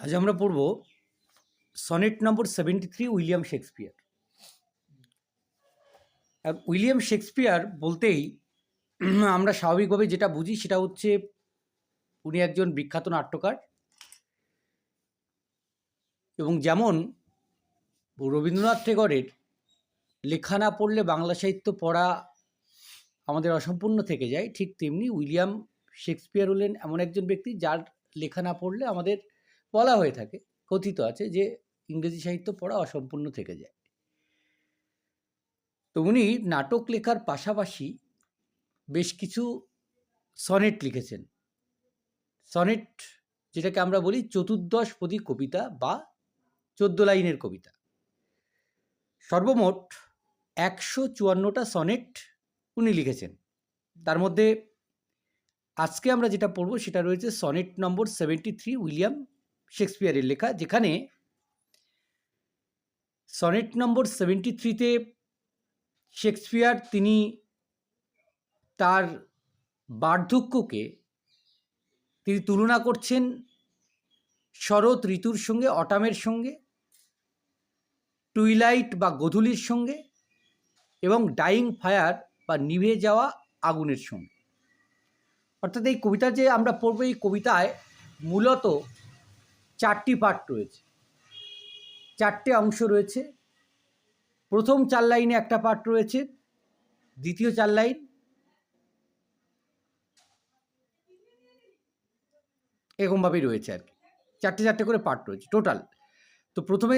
আজ আমরা পড়ব sonnet number seventy three William Shakespeare. William Shakespeare বলতেই আমরা স্বাভাবিকভাবে যেটা বুঝি সেটা হচ্ছে উনি একজন বিখ্যাত নাট্যকার এবং যেমন রবীন্দ্রনাথ টেগরের লেখা না পড়লে বাংলা সাহিত্য পড়া আমাদের অসম্পূর্ণ থেকে যায়, ঠিক তেমনি উইলিয়াম শেক্সপিয়ার হলেন এমন একজন ব্যক্তি যার লেখা না পড়লে আমাদের বলা হয়ে থাকে, কথিত আছে যে ইংরেজি সাহিত্য পড়া অসম্পূর্ণ থেকে যায়। তো উনি নাটক লেখার পাশাপাশি বেশ কিছু সনেট লিখেছেন। সনেট যেটাকে আমরা বলি চতুর্দশ পদী কবিতা বা চোদ্দ লাইনের কবিতা। সর্বমোট একশো চুয়ান্নটা সনেট উনি লিখেছেন। তার মধ্যে আজকে আমরা যেটা পড়ব সেটা রয়েছে sonnet number seventy three William শেক্সপিয়ারের লেখা, যেখানে সনেট নম্বর সেভেন্টি থ্রিতে শেক্সপিয়ার তিনি তার বার্ধক্যকে, তিনি তুলনা করছেন শরৎ ঋতুর সঙ্গে, অটামের সঙ্গে, টুইলাইট বা গোধূলির সঙ্গে এবং ডাইং ফায়ার বা নিভে যাওয়া আগুনের সঙ্গে। অর্থাৎ এই কবিতা যে আমরা পড়ব, এই কবিতায় মূলত চারটি পার্ট রয়েছে। চারটে অংশ রয়েছে। প্রথম চার লাইনে একটা পার্ট রয়েছে। দ্বিতীয় চার লাইন। এরকমভাবেই রয়েছে আর কি। চারটে চারটে করে পার্ট রয়েছে টোটাল তো প্রথমে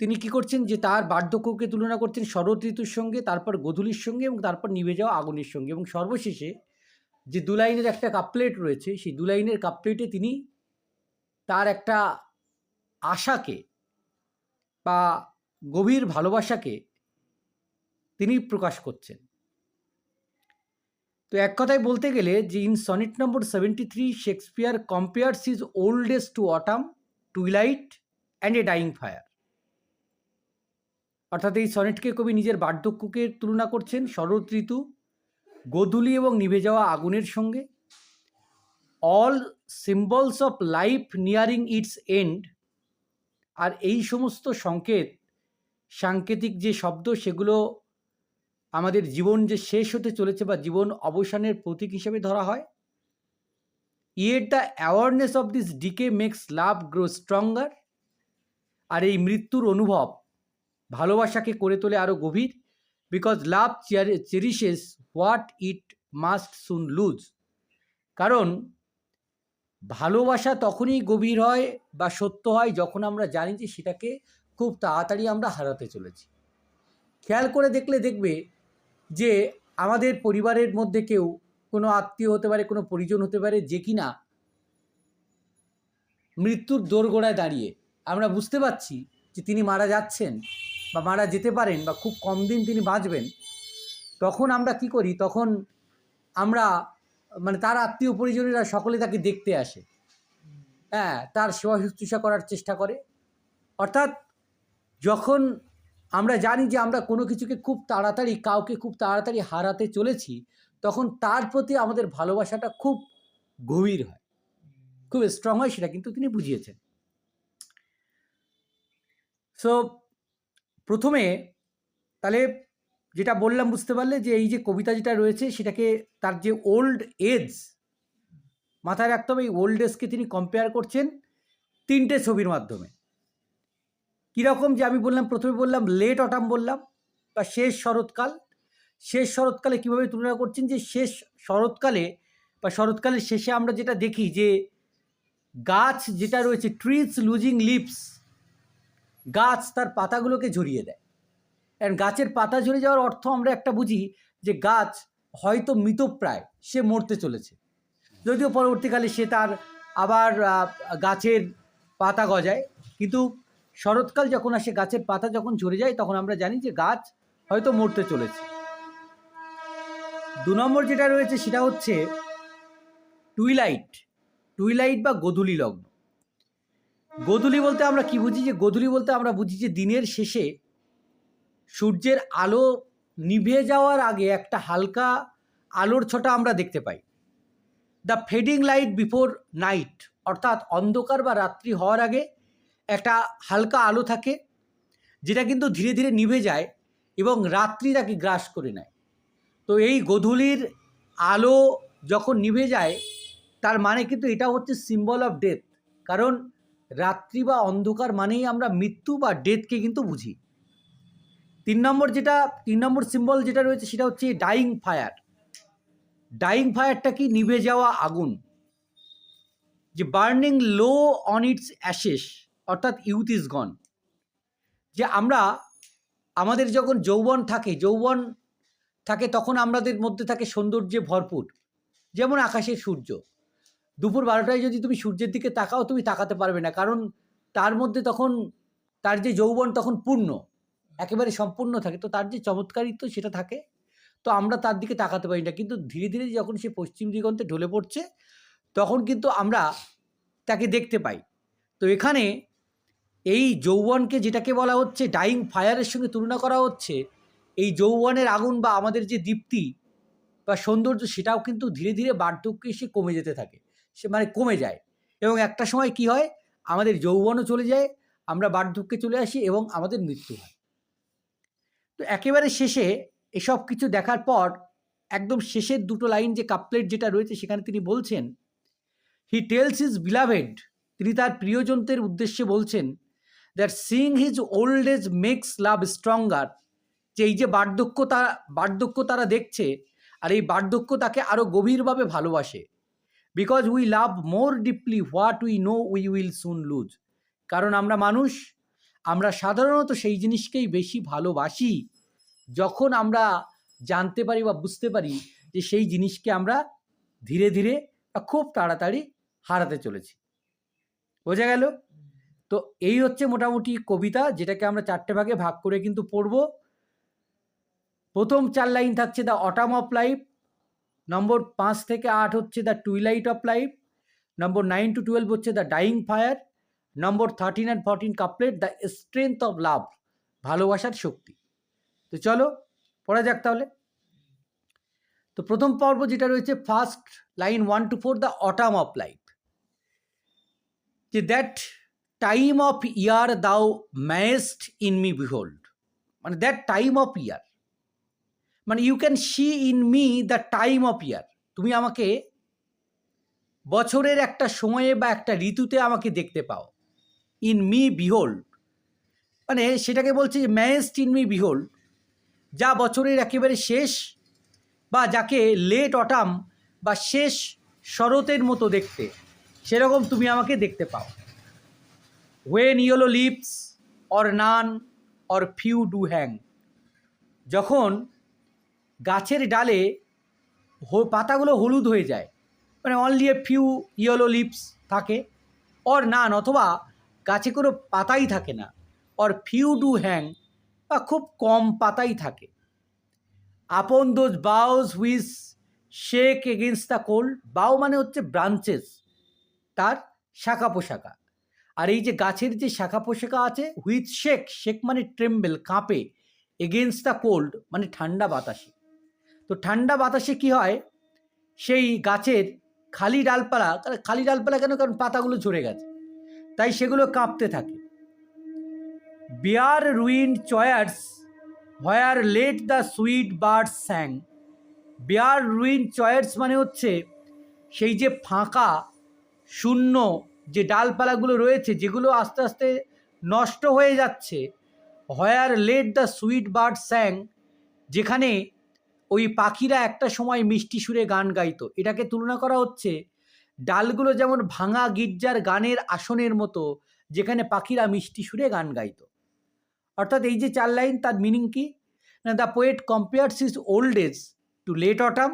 তিনি কি করছেন যে তার বার্ধক্যকে তুলনা করছেন শরৎ ঋতুর সঙ্গে, তারপর গোধূলির সঙ্গে এবং তারপর নিভে যাওয়া আগুনের সঙ্গে এবং সর্বশেষে যে দু লাইনের একটা কাপলেট রয়েছে, সেই দু লাইনের কাপলেটে তিনি তার একটা আশাকে বা গভীর ভালোবাসাকে তিনি প্রকাশ করছেন। তো এক কথায় বলতে গেলে যে in sonnet number seventy three Shakespeare compares his old age to autumn twilight and a dying fire অর্থাৎ এই সনেটকে কবি নিজের বার্ধক্যকে তুলনা করছেন শরৎ ঋতু, গোধূলি এবং নিভে যাওয়া আগুনের সঙ্গে। All symbols of life nearing its end আর এই সমস্ত সংকেত, সাংকেতিক যে শব্দ, সেগুলো আমাদের জীবন যে শেষ হতে চলেছে বা জীবন অবসানের প্রতীক হিসেবে ধরা হয়। Yet the awareness of this decay makes love grow stronger আর এই মৃত্যুর অনুভব ভালোবাসাকে করে তোলে আরও গভীর because love cherishes what it must soon lose কারণ ভালোবাসা তখনই গভীর হয় বা সত্য হয় যখন আমরা জানি যে সেটাকে খুব তাড়াতাড়ি আমরা হারাতে চলেছি। খেয়াল করে দেখলে দেখবে যে আমাদের পরিবারের মধ্যে কেউ কোনো আত্মীয় হতে পারে, কোনো পরিজন হতে পারে যে কিনা মৃত্যুর দোরগোড়ায় দাঁড়িয়ে আমরা বুঝতে পারছি যে তিনি মারা যাচ্ছেন বা মারা যেতে পারেন বা খুব কম দিন তিনি বাঁচবেন। তখন আমরা কি করি? তখন আমরা মানে তার আত্মীয় পরিজনেরা সকলে তাকে দেখতে আসে। হ্যাঁ তার সেবা শুশ্রূষা করার চেষ্টা করে। অর্থাৎ যখন আমরা জানি যে আমরা কোনো কিছুকে খুব তাড়াতাড়ি, কাউকে খুব তাড়াতাড়ি হারাতে চলেছি, তখন তার প্রতি আমাদের ভালোবাসাটা খুব গভীর হয়। খুব স্ট্রং হয় সেটা কিন্তু তিনি বুঝিয়েছেন। সো প্রথমে তাহলে যেটা বললাম বুঝতে পারলে যে এই যে কবিতা যেটা রয়েছে সেটাকে তার যে ওল্ড এজ মাথায় রাখতে হবে, এই ওল্ড এজকে তিনি কম্পেয়ার করছেন তিনটে ছবির মাধ্যমে। কীরকম যে আমি বললাম, প্রথমে বললাম লেট অটাম বললাম বা শেষ শরৎকাল। শেষ শরৎকালে কীভাবে তুলনা করছেন যে শেষ শরৎকালে বা শরৎকালের শেষে আমরা যেটা দেখি যে গাছ যেটা রয়েছে ট্রিজ লুজিং লিভস গাছ তার পাতাগুলোকে ঝরিয়ে দেয়। অ্যান্ড গাছের পাতা ঝরে যাওয়ার অর্থ আমরা একটা বুঝি যে গাছ হয়তো মৃতপ্রায়, সে মরতে চলেছে। যদিও পরবর্তীকালে সে তার আবার গাছের পাতা গজায়, কিন্তু শরৎকাল যখন আসে, গাছের পাতা যখন ঝরে যায়, তখন আমরা জানি যে গাছ হয়তো মরতে চলেছে। দু নম্বর যেটা রয়েছে, সেটা হচ্ছে টুইলাইট। টুইলাইট বা গোধূলি লগ্ন। গোধূলি বলতে আমরা কি বুঝি? যে গোধূলি বলতে আমরা বুঝি যে দিনের শেষে সূর্যের আলো নিভে যাওয়ার আগে একটা হালকা আলোর ছটা আমরা দেখতে পাই। The fading light before night অর্থাৎ অন্ধকার বা রাত্রি হওয়ার আগে একটা হালকা আলো থাকে, যেটা কিন্তু ধীরে ধীরে নিভে যায় এবং রাত্রি তাকে গ্রাস করে নেয়। তো এই গোধূলির আলো যখন নিভে যায়, তার মানে কিন্তু এটা হচ্ছে সিম্বল অফ ডেথ কারণ রাত্রি বা অন্ধকার মানেই আমরা মৃত্যু বা ডেথকে কিন্তু বুঝি। তিন নম্বর যেটা, তিন নম্বর সিম্বল যেটা রয়েছে সেটা হচ্ছে ডাইং ফায়ার ডাইং ফায়ারটা কি? নিভে যাওয়া আগুন। যে burning low on its ashes অর্থাৎ ইউথ ইজ গন যে আমরা, আমাদের যখন যৌবন থাকে যৌবন থাকে তখন আমাদের মধ্যে থাকে সৌন্দর্যে ভরপুর। যেমন আকাশের সূর্য। দুপুর বারোটায় যদি তুমি সূর্যের দিকে তাকাও, তুমি তাকাতে পারবে না। কারণ তার মধ্যে তখন, তার যে যৌবন তখন পূর্ণ। একেবারে সম্পূর্ণ থাকে। তো তার যে চমৎকারিত্ব সেটা থাকে। তো আমরা তার দিকে তাকাতে পারি না। কিন্তু ধীরে ধীরে যখন সে পশ্চিম দিগন্তে ঢলে পড়ছে, তখন কিন্তু আমরা তাকে দেখতে পাই। তো এখানে এই যৌবনকে যেটাকে বলা হচ্ছে ডাইং ফায়ারের সঙ্গে তুলনা করা হচ্ছে, এই যৌবনের আগুন বা আমাদের যে দীপ্তি বা সৌন্দর্য, সেটাও কিন্তু ধীরে ধীরে বার্ধক্যে এসে কমে যেতে থাকে। সে মানে কমে যায়। এবং একটা সময় কি হয়? আমাদের যৌবনও চলে যায়, আমরা বার্ধক্যে চলে আসি এবং আমাদের মৃত্যু হয়। তো একেবারে শেষে এসব কিছু দেখার পর একদম শেষের দুটো লাইন যে কাপলেট যেটা রয়েছে সেখানে তিনি বলছেন হি টেলস ইজ বিলাভেড তিনি তার প্রিয়জনদের উদ্দেশ্যে বলছেন that sing his old age makes love stronger যে এই যে বার্ধক্য তা বার্ধক্য তারা দেখছে আর এই বার্ধক্য তাকে আরও গভীরভাবে ভালোবাসে। Because we love more deeply what we know we will soon lose কারণ আমরা মানুষ আমরা সাধারণত সেই জিনিসকেই বেশি ভালোবাসি যখন আমরা জানতে পারি বা বুঝতে পারি যে সেই জিনিসকে আমরা ধীরে ধীরে বা খুব তাড়াতাড়ি হারাতে চলেছি। বোঝা গেল? তো এই হচ্ছে মোটামুটি কবিতা যেটাকে আমরা চারটে ভাগে ভাগ করে কিন্তু পড়ব। প্রথম চার লাইন থাকছে the autumn of life number পাঁচ থেকে আট হচ্ছে the twilight of life number nine to twelve হচ্ছে the dying fire number thirteen and fourteen couplet the strength of love ভালোবাসার শক্তি। তো চলো, পড়া যাক তাহলে। তো প্রথম পর্ব যেটা রয়েছে first line one two four the autumn of life যে that time of year thou mayst in me behold মানে দ্যাট টাইম অফ ইয়ার মানে you can see in me the time of year তুমি আমাকে বছরের একটা সময়ে বা একটা ঋতুতে আমাকে দেখতে পাও। ইন মি বিহোল্ড মানে সেটাকে বলছে যে ম্যাস্ট ইন মি বিহোল্ড যা বছরের একেবারে শেষ বা যাকে লেট অটাম বা শেষ শরতের মতো দেখতে। সেরকম তুমি আমাকে দেখতে পাও। When yellow leaves or none or few do hang যখন গাছের ডালে পাতাগুলো হলুদ হয়ে যায় মানে only a few yellow leaves থাকে অর নান অথবা গাছে কোনো পাতাই থাকে না। অর ফিউ ডু হ্যাং বা খুব কম পাতাই থাকে। Upon those boughs which shake against the cold bough মানে হচ্ছে ব্রাঞ্চেস তার শাখা পোশাকা আর এই যে গাছের যে শাখা পোশাকা আছে হুইথ শেক শেক মানে ট্রেম্বেল কাঁপে এগেনস্ট দ্য কোল্ড মানে ঠান্ডা বাতাসে। তো ঠান্ডা বাতাসে কি হয়? সেই গাছের খালি ডালপালা খালি ডালপালা কেন? কারণ পাতাগুলো ঝরে গেছে। তাই সেগুলো কাঁপতে থাকে। Bare ruined choirs, where late the sweet birds sang. Bare ruined choirs মানে হচ্ছে সেই যে ফাঁকা, শূন্য যে ডালপালাগুলো রয়েছে, যেগুলো আস্তে আস্তে নষ্ট হয়ে যাচ্ছে। Where late the sweet birds sang, যেখানে ওই পাখিরা একটা সময় মিষ্টি সুরে গান গাইতো। এটাকে তুলনা করা হচ্ছে ডালগুলো যেমন ভাঙা গির্জার গানের আসনের মতো, যেখানে পাখিরা মিষ্টি সুরে গান গাইত। অর্থাৎ এই যে চার লাইন, তার মিনিং কি? না the poet compares his old age to late autumn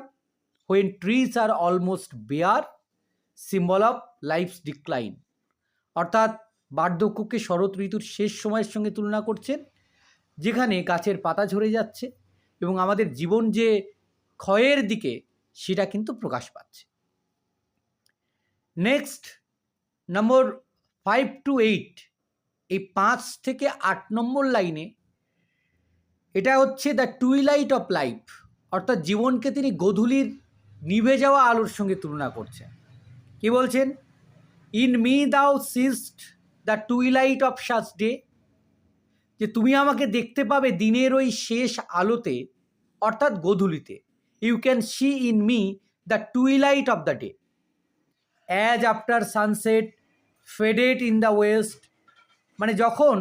when trees are almost bare symbol of life's decline অর্থাৎ বার্ধক্যকে শরৎ ঋতুর শেষ সময়ের সঙ্গে তুলনা করছেন, যেখানে গাছের পাতা ঝরে যাচ্ছে এবং আমাদের জীবন যে ক্ষয়ের দিকে, সেটা কিন্তু প্রকাশ পাচ্ছে। Next number five to eight এই পাঁচ থেকে আট নম্বর লাইনে এটা হচ্ছে দ্য টুইলাইট অফ লাইফ অর্থাৎ জীবনকে তিনি গধূলির নিভে যাওয়া আলোর সঙ্গে তুলনা করছেন। কি বলছেন? In me thou seest the twilight of such day যে তুমি আমাকে দেখতে পাবে দিনের ওই শেষ আলোতে, অর্থাৎ গোধূলিতে। You can see in me the twilight of the day as after sunset faded in the west মানে যখন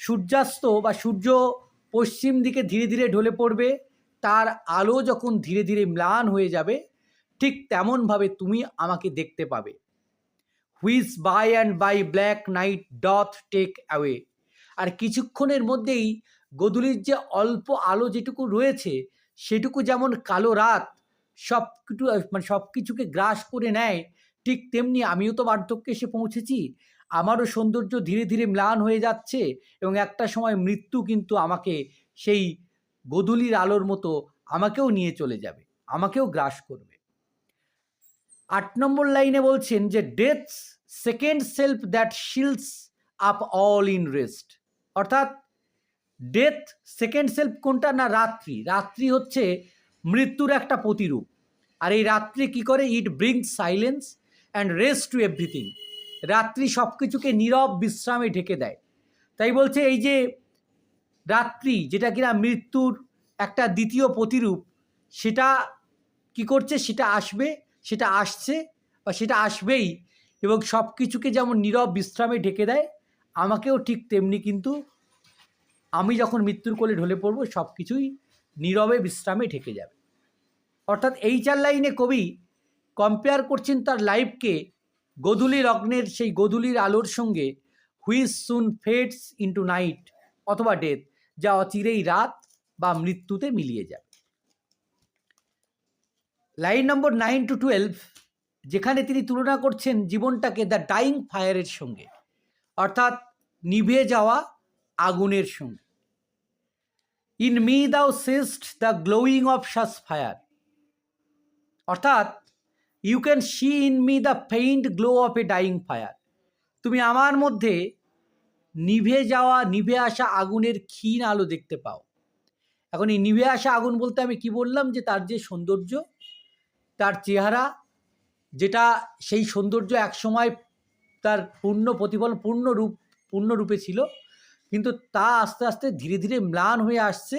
সূর্যাস্ত বা সূর্য পশ্চিম দিকে ধীরে ধীরে ঢলে পড়বে, তার আলো যখন ধীরে ধীরে ম্লান হয়ে যাবে, ঠিক তেমনভাবে তুমি আমাকে দেখতে পাবে। Which by and by black night doth take away আর কিছুক্ষণের মধ্যেই গধূলির যে অল্প আলো যেটুকু রয়েছে, সেটুকু যেমন কালো রাত সব মানে সব কিছুকে গ্রাস করে নেয়, ঠিক তেমনি আমিও তো বার্ধক্যে এসে পৌঁছেছি। আমারও সৌন্দর্য ধীরে ধীরে ম্লান হয়ে যাচ্ছে এবং একটা সময় মৃত্যু কিন্তু আমাকে সেই গধূলির আলোর মতো আমাকেও নিয়ে চলে যাবে, আমাকেও গ্রাস করবে। আট নম্বর লাইনে বলছেন যে death's second self that seals up all in rest অর্থাৎ ডেথ সেকেন্ড সেলফ কোনটা না রাত্রি? রাত্রি হচ্ছে মৃত্যুর একটা প্রতিরূপ। আর এই রাত্রি কি করে? It brings silence and rest to everything রাত্রি সব কিছুকে নীরব বিশ্রামে ঢেকে দেয়। তাই বলছে এই যে রাত্রি, যেটা কিনা মৃত্যুর একটা দ্বিতীয় প্রতিরূপ, সেটা কি করছে? সেটা আসবে, সেটা আসছে বা সেটা আসবেই এবং সব কিছুকে যেমন নীরব বিশ্রামে ঢেকে দেয়, আমাকেও ঠিক তেমনি কিন্তু আমি যখন মৃত্যুর কোলে ঢলে পড়ব সব কিছুই নীরবে বিশ্রামে ঢেকে যাবে। অর্থাৎ এই চার লাইনে কবি কম্পেয়ার করছেন তার লাইফকে গোধূলি লগ্নের সেই গোধূলির আলোর সঙ্গে which soon fades into night অথবা ডেথ যা অচিরেই রাত বা মৃত্যুতে মিলিয়ে যাবে। Line number nine to twelve যেখানে তিনি তুলনা করছেন জীবনটাকে দ্য ডাইং ফায়ারের সঙ্গে, অর্থাৎ নিভে যাওয়া আগুনের সঙ্গে। In me thou seest the glowing of such fire. অর্থাৎ, you can see in me the faint glow of a dying fire. তুমি আমার মধ্যে নিভে যাওয়া, নিভে আসা আগুনের ক্ষীণ আলো দেখতে পাও। এখন এই নিভে আসা আগুন বলতে আমি কি বললাম? যে তার যে সৌন্দর্য, তার চেহারা, যেটা সেই সৌন্দর্য একসময় তার পূর্ণ প্রতিফলন পূর্ণ রূপ পূর্ণরূপে ছিল কিন্তু তা আস্তে আস্তে ধীরে ধীরে ম্লান হয়ে আসছে।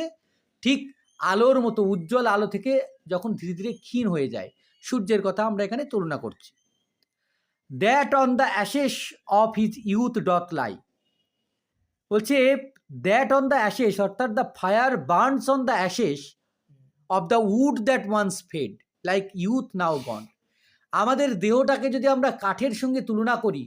ঠিক আলোর মতো, উজ্জ্বল আলো থেকে যখন ধীরে ধীরে ক্ষীণ হয়ে যায়। সূর্যের কথা আমরা এখানে তুলনা করছি। That on the ashes of his youth doth lie বলছে দ্যাট অন দ্য অ্যাশেস অর্থাৎ the fire burns on the ashes of the wood that once fed like youth now gone আমাদের দেহটাকে যদি আমরা কাঠের সঙ্গে তুলনা করি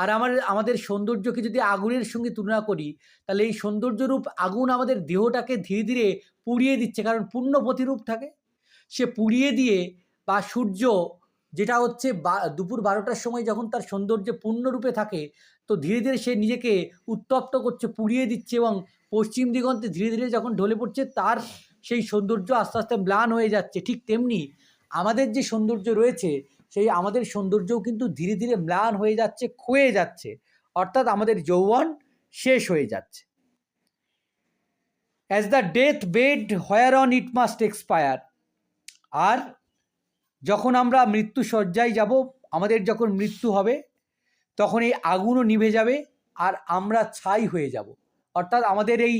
আর আমার, আমাদের সৌন্দর্যকে যদি আগুনের সঙ্গে তুলনা করি, তাহলে এই সৌন্দর্যরূপ আগুন আমাদের দেহটাকে ধীরে ধীরে পুড়িয়ে দিচ্ছে। কারণ পূর্ণ প্রতিরূপ থাকে। সে পুড়িয়ে দিয়ে বা সূর্য যেটা হচ্ছে বা, দুপুর বারোটার সময় যখন তার সৌন্দর্য পূর্ণরূপে থাকে, তো ধীরে ধীরে সে নিজেকে উত্তপ্ত করছে, পুড়িয়ে দিচ্ছে এবং পশ্চিম দিগন্তে ধীরে ধীরে যখন ঢলে পড়ছে, তার সেই সৌন্দর্য আস্তে আস্তে ম্লান হয়ে যাচ্ছে। ঠিক তেমনি আমাদের যে সৌন্দর্য রয়েছে সেই আমাদের সৌন্দর্যও কিন্তু ধীরে ধীরে ম্লান হয়ে যাচ্ছে, ক্ষয়ে যাচ্ছে। অর্থাৎ আমাদের যৌবন শেষ হয়ে যাচ্ছে। As the deathbed whereon it must expire আর যখন আমরা মৃত্যু শয্যায় যাব, আমাদের যখন মৃত্যু হবে, তখন এই আগুনও নিভে যাবে আর আমরা ছাই হয়ে যাব। অর্থাৎ আমাদের এই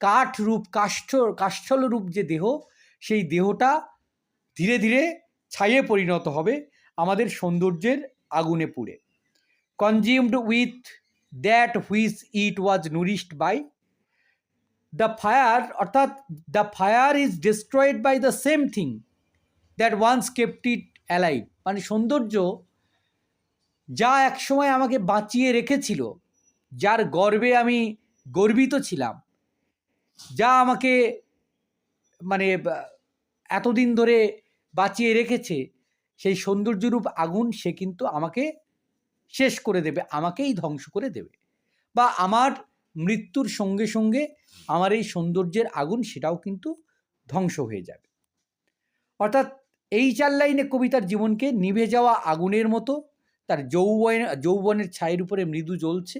কাঠ রূপ কাষ্ঠ, কাষ্ঠল রূপ যে দেহ, সেই দেহটা ধীরে ধীরে ছাইয়ে পরিণত হবে আমাদের সৌন্দর্যের আগুনে পুড়ে। Consumed with that which it was nourished by the fire অর্থাৎ the fire is destroyed by the same thing that once kept it alive মানে সৌন্দর্য যা একসময় আমাকে বাঁচিয়ে রেখেছিল, যার গর্বে আমি গর্বিত ছিলাম, যা আমাকে মানে এতদিন ধরে বাঁচিয়ে রেখেছে, সেই সৌন্দর্যরূপ আগুন সে কিন্তু আমাকে শেষ করে দেবে, আমাকেই ধ্বংস করে দেবে। বা আমার মৃত্যুর সঙ্গে সঙ্গে আমার এই সৌন্দর্যের আগুন সেটাও কিন্তু ধ্বংস হয়ে যাবে। অর্থাৎ এই চার লাইনে কবিতার জীবনকে নিভে যাওয়া আগুনের মতো, তার যৌবন, যৌবনের ছায়ের উপরে মৃদু জ্বলছে।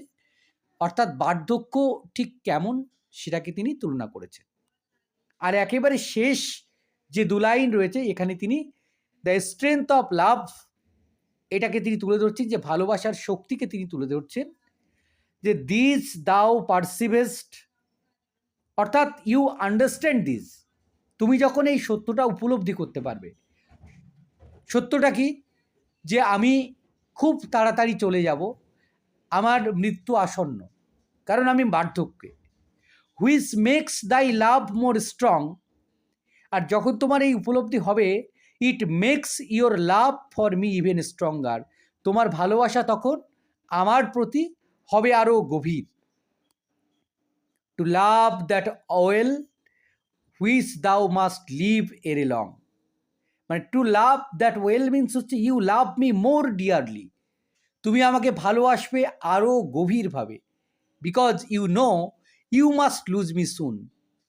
অর্থাৎ বার্ধক্য ঠিক কেমন সেটাকে তিনি তুলনা করেছেন। আর একেবারে শেষ যে দু লাইন রয়েছে, এখানে তিনি দ্য স্ট্রেংথ অফ লাভ এটাকে তিনি তুলে ধরছেন, যে ভালোবাসার শক্তিকে তিনি তুলে ধরছেন, যে দিস দাও পারসিভেস্ট অর্থাৎ ইউ আন্ডারস্ট্যান্ড দিস তুমি যখন এই সত্যটা উপলব্ধি করতে পারবে। সত্যটা কি? যে আমি খুব তাড়াতাড়ি চলে যাব, আমার মৃত্যু আসন্ন, কারণ আমি বার্ধক্যে। হুইচ মেক্স দাই লাভ মোর স্ট্রং আর যখন তোমার এই উপলব্ধি হবে it makes your love for me even stronger তোমার ভালোবাসা তখন আমার প্রতি হবে আরও গভীর। To love that well which thou must leave ere long মানে to love that well means হচ্ছে you love me more dearly তুমি আমাকে ভালোবাসবে আরও গভীরভাবে। Because you know you must lose me soon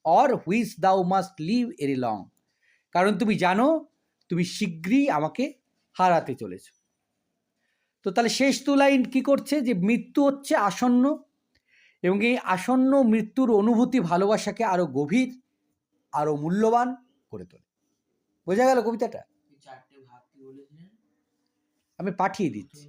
or which thou must leave ere long কারণ তুমি জানো তুমি শীঘ্রই আমাকে হারাতে চলেছ। তো তাহলে শেষ দু লাইন কী করছে যে মৃত্যু হচ্ছে আসন্ন এবং এই আসন্ন মৃত্যুর অনুভূতি ভালোবাসাকে আরও গভীর আরও মূল্যবান করে তোলে। বোঝা গেল কবিতাটা? আমি পাঠিয়ে দিচ্ছি।